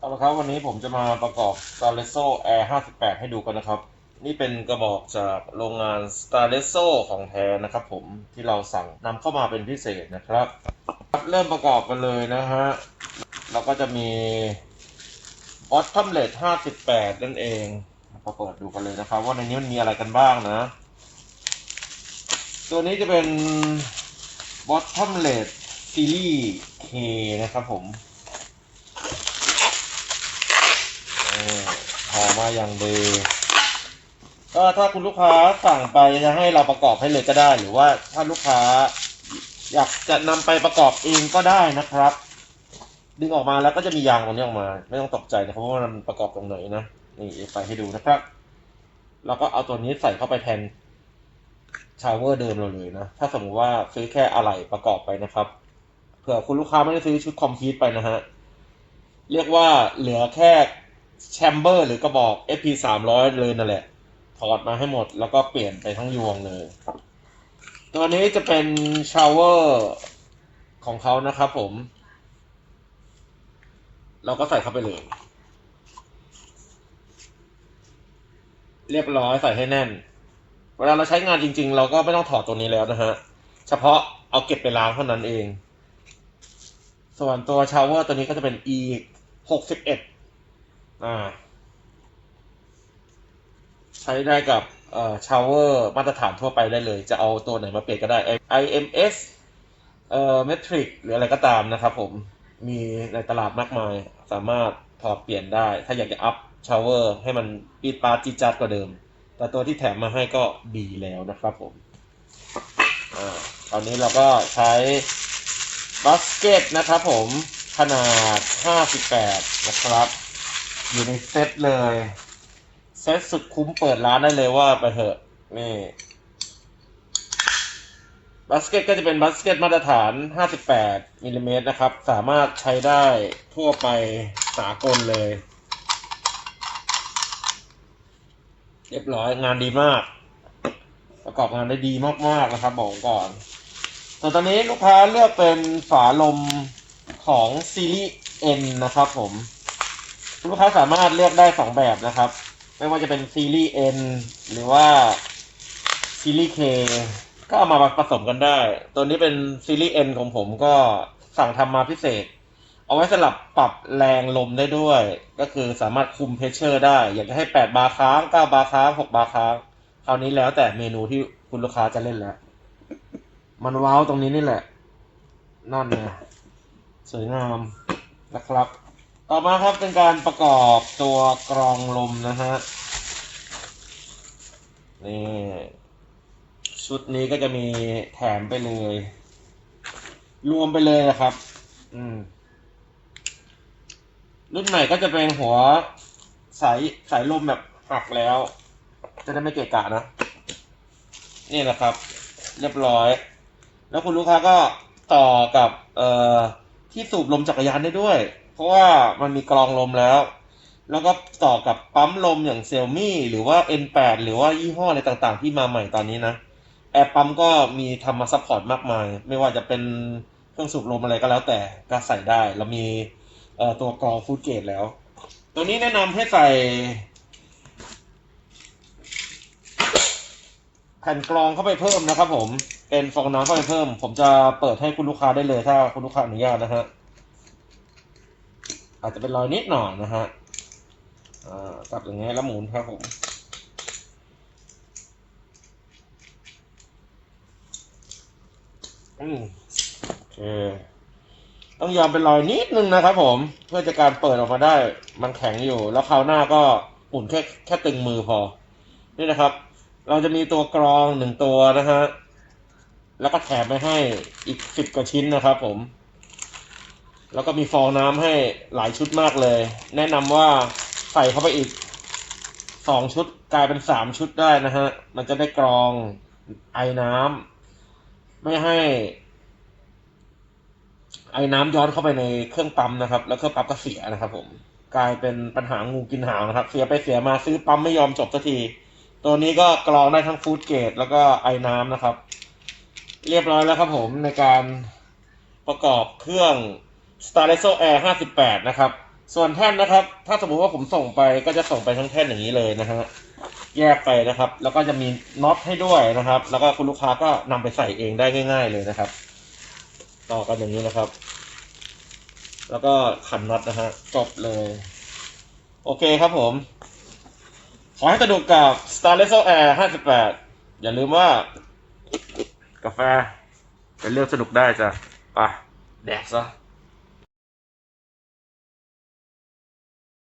เอาละครับวันนี้ผมจะมาประกอบ s t a r l e s o Air 58 ให้ดูกันนะครับ นี่เป็นกระบอกจากโรงงาน s t a r l e s o ของแท้นะครับผมที่เราสั่งนำเข้ามาเป็นพิเศษนะครับ เริ่มประกอบกันเลยนะฮะ เราก็จะมี Bottom l e t 58 นั่นเองมาเปิดดูกันเลยนะครับ ว่าในนี้มันมีอะไรกันบ้างนะ ตัวนี้จะเป็น Bottom l e t Series K นะครับผม เออห อมาอย่างดีก็ถ้าคุณลูกค้าสั่งไปจะให้เราประกอบให้เลยก็ได้ หรือว่าถ้าลูกค้า อยากจะนำไปประกอบเองก็ได้นะครับ ดึงออกมาแล้วก็จะมียางตรงนี้ออกมา ไม่ต้องตกใจนะครับว่ามันประกอบตรงไหนนะนี่ใส่ให้ดูนะครับแล้วก็เอาตัวนี้ใส่เข้าไปแทนชาวเวอร์เดิมเราเลยนะ ถ้าสมมติว่าซื้อแค่อะไหล่ประกอบไปนะครับ เผื่อคุณลูกค้าไม่ได้ซื้อชุดคอมพลีทไปนะฮะ เรียกว่าเหลือแค่ แชมเบอร์หรือกระบอก FP 3 0 0เลยนั่นแหละ ถอดมาให้หมดแล้วก็เปลี่ยนไปทั้งยวงเลย ตัวนี้จะเป็นชาวเวอร์ของเขานะครับผม เราก็ใส่เข้าไปเลย เรียบร้อยใส่ให้แน่น เวลาเราใช้งานจริง ๆ เราก็ไม่ต้องถอดตัวนี้แล้วนะฮะ เฉพาะเอาเก็บไปล้างเท่านั้นเอง ส่วนตัวชาวเวอร์ตัวนี้ก็จะเป็น e หกสิบเอ็ด อ่า ใช้ได้กับเอ่อชาวเวอร์มาตรฐานทั่วไปได้เลย จะเอาตัวไหนมาเปลี่ยนก็ได้ IMS เอ่อ Metric หรืออะไรก็ตามนะครับผมมีในตลาดมากมาย สามารถถอดเปลี่ยนได้ ถ้าอยากจะอัพชาวเวอร์ให้มันปีดปาดจีจัดกว่าเดิม แต่ตัวที่แถมมาให้ก็ดีแล้วนะครับผมอ่าตอนนี้เราก็ใช้บัสเกตนะครับผมขนาด 58 นะครับ อยู่ในเซตเลย เซตสุดคุ้มเปิดร้านได้เลยว่าไปเถอะ นี่บาสเกตก็จะเป็นบาสเกตมาตรฐาน 58มิลลิเมตรนะครับ สามารถใช้ได้ทั่วไปสากลเลย เรียบร้อยงานดีมาก ประกอบงานได้ดีมาก ๆ นะครับ บอกก่อนส่วนตอนนี้ลูกค้าเลือกเป็นฝาลมของซีรีส์ N นะครับผม ลูกค้าสามารถเลือกได้สองแบบนะครับ ไม่ว่าจะเป็นซีรีส์ N หรือว่าซีรีส์ K ก็เอามาผสมกันได้ ตัวนี้เป็นซีรีส์ N ของผมก็สั่งทำมาพิเศษ เอาไว้สลับปรับแรงลมได้ด้วย ก็คือสามารถคุมเพชเชอร์ได้ อยากจะให้ 8 บาร์ค้าง 9 บาร์ค้าง 6 บาร์ค้าง คราวนี้แล้วแต่เมนูที่คุณลูกค้าจะเล่นแล้ว มันว้าวตรงนี้นี่แหละ นั่นไงสวยงามนะครับ ต่อมาครับเป็นการประกอบตัวกรองลมนะฮะนี่ชุดนี้ก็จะมีแถมไปเลย รวมไปเลยนะครับ อืม รุ่นใหม่ก็จะเป็นหัวสายสายลมแบบหักแล้ว จะได้ไม่เกะกะนะ นี่แหละครับ เรียบร้อย แล้วคุณลูกค้าก็ต่อกับ เอ่อที่สูบลมจักรยานได้ด้วย เพราะว่ามันมีกรองลมแล้ว แล้วก็ต่อกับปั๊มลมอย่างเซลมี่หรือว่า N8 หรือว่ายี่ห้ออะไรต่างๆ ที่มาใหม่ตอนนี้นะ แอร์ปั๊มก็มีทำมาซัพพอร์ตมากมาย ไม่ว่าจะเป็นเครื่องสูบลมอะไรก็แล้วแต่ก็ใส่ได้เรามีตัวกรองฟูดเกตแล้ว ตัวนี้แนะนำให้ใส่แผ่นกรองเข้าไปเพิ่มนะครับผม เป็นฟองน้ำเข้าไปเพิ่ม ผมจะเปิดให้คุณลูกค้าได้เลยถ้าคุณลูกค้าอนุญาตนะฮะ อาจจะเป็นรอยนิดหน่อยนะฮะอ่าจับอย่างเงี้ยแล้วหมุนครับผมอืมโอเคต้องยอมเป็นรอยนิดนึงนะครับผม เพื่อจะการเปิดออกมาได้มันแข็งอยู่ แล้วคราวหน้าก็หมุนแค่แค่ตึงมือพอ นี่นะครับ เราจะมีตัวกรองหนึ่งตัวนะฮะ แล้วก็แถมไปให้อีกสิบกว่าชิ้นนะครับผม แล้วก็มีฟองน้ำให้หลายชุดมากเลย แนะนำว่าใส่เข้าไปอีกสองชุดกลายเป็นสามชุดได้นะฮะ มันจะได้กรองไอน้ำไม่ให้ ไอ้น้ำย้อนเข้าไปในเครื่องปั๊มนะครับ แล้วเครื่องปั๊มก็เสียนะครับ ผม กลายเป็นปัญหางูกินหางนะครับ เสียไปเสียมาซื้อปั๊มไม่ยอมจบสักที ตัวนี้ก็กรองได้ทั้งฟู้ดเกรดแล้วก็ไอ้น้ำนะครับ เรียบร้อยแล้วครับผมในการประกอบเครื่อง s t a r l e s o Air 58 นะครับ ส่วนแท่นนะครับ ถ้าสมมติว่าผมส่งไปก็จะส่งไปทั้งแท่นอย่างนี้เลยนะฮะ แยกไปนะครับ แล้วก็จะมีน็อตให้ด้วยนะครับ แล้วก็คุณลูกค้าก็นำไปใส่เองได้ง่าย ๆเลยนะครับ ต่อกันอย่างนี้นะครับ แล้วก็ขันน็อตนะฮะ จบเลย โอเคครับผม ขอให้สนุกกับ Star l e s o Air 58 อย่าลืมว่ากาแฟเป็นเรื่องสนุกได้จ้ะไปแดกซะ